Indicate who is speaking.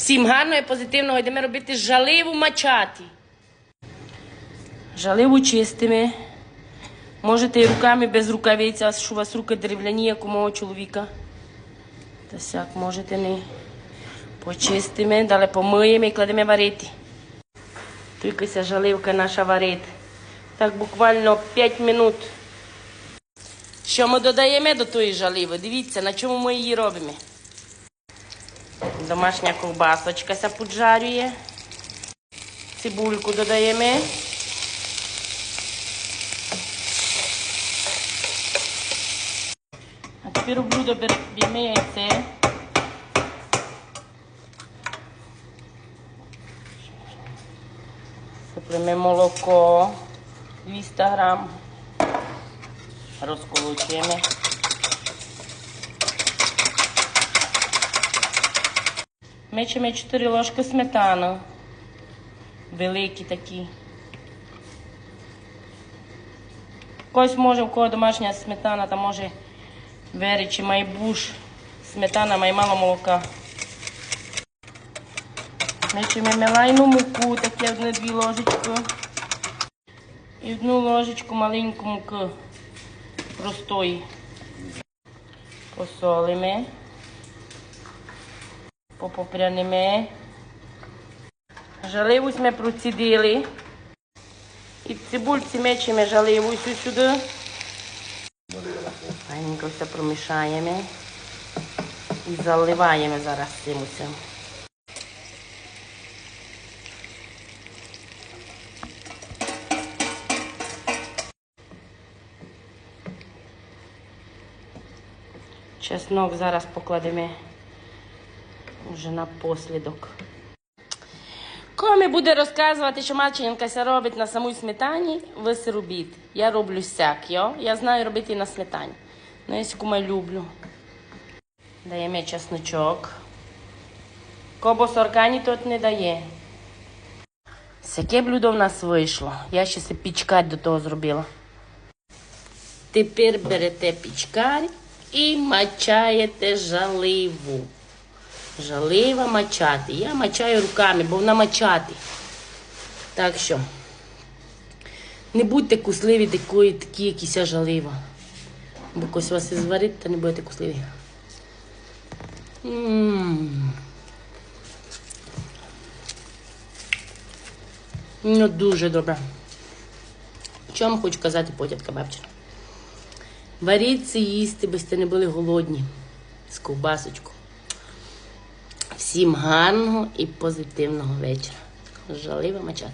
Speaker 1: Всім гарного і позитивного йдемо робити жаливу мачаті. Жаливу чистими. Можете і руками без рукавиць, що у вас руки дерев'яні, як у мого чоловіка. Та сяк можете не почистимо, далі помиємо і кладемо варити. Тільки жаливка наша варить. Так буквально 5 минут. Що ми додаємо до тої жаливи? Дивіться, на чому ми її робимо. Домашня ковбасочка ся поджарює. Цибульку додаємо. А тепер в блюдо беремо яйце. Сиплемо молоко 200 грам. Розколочуємо. Мечемо 4 ложки сметану. Великі такі. Когось може, у кого домашня сметана, там може вері чи майбуш. Сметана має мало молока. Мечемо мелайну муку, таке одне-дві ложечки. І одну ложечку маленьку муки простої. Посолимо. Ми процідили. І в цибульці мечемо жаливу всю сюди. Файненько все промішаємо. І заливаємо зараз цим усім. Чеснок зараз покладемо вже на послідок. Коми буде розказувати, що маченька ся робить на самій сметані, ви робіть. Я роблю сяк, йо? Я знаю робити і на сметані. Ну, я кума люблю. Даємо чесночок. Кобос органі тут не дає. Сяке блюдо в нас вийшло. Я ще се пічкарь до того зробила. Тепер берете пічкарь і мачаєте жаливу. Жалива мачати. Я мачаю руками, бо вона мачати. Так що, не будьте кусливі такої, такі, якісь жалива. Бо когось вас і зварить, та не будете кусливі. М. Ну, дуже добре. Вам хочу казати, потятка бабчина? Варіть це їсти, бо сте не були голодні. З ковбасочку. Всім гарного і позитивного вечора. Жалива мачати.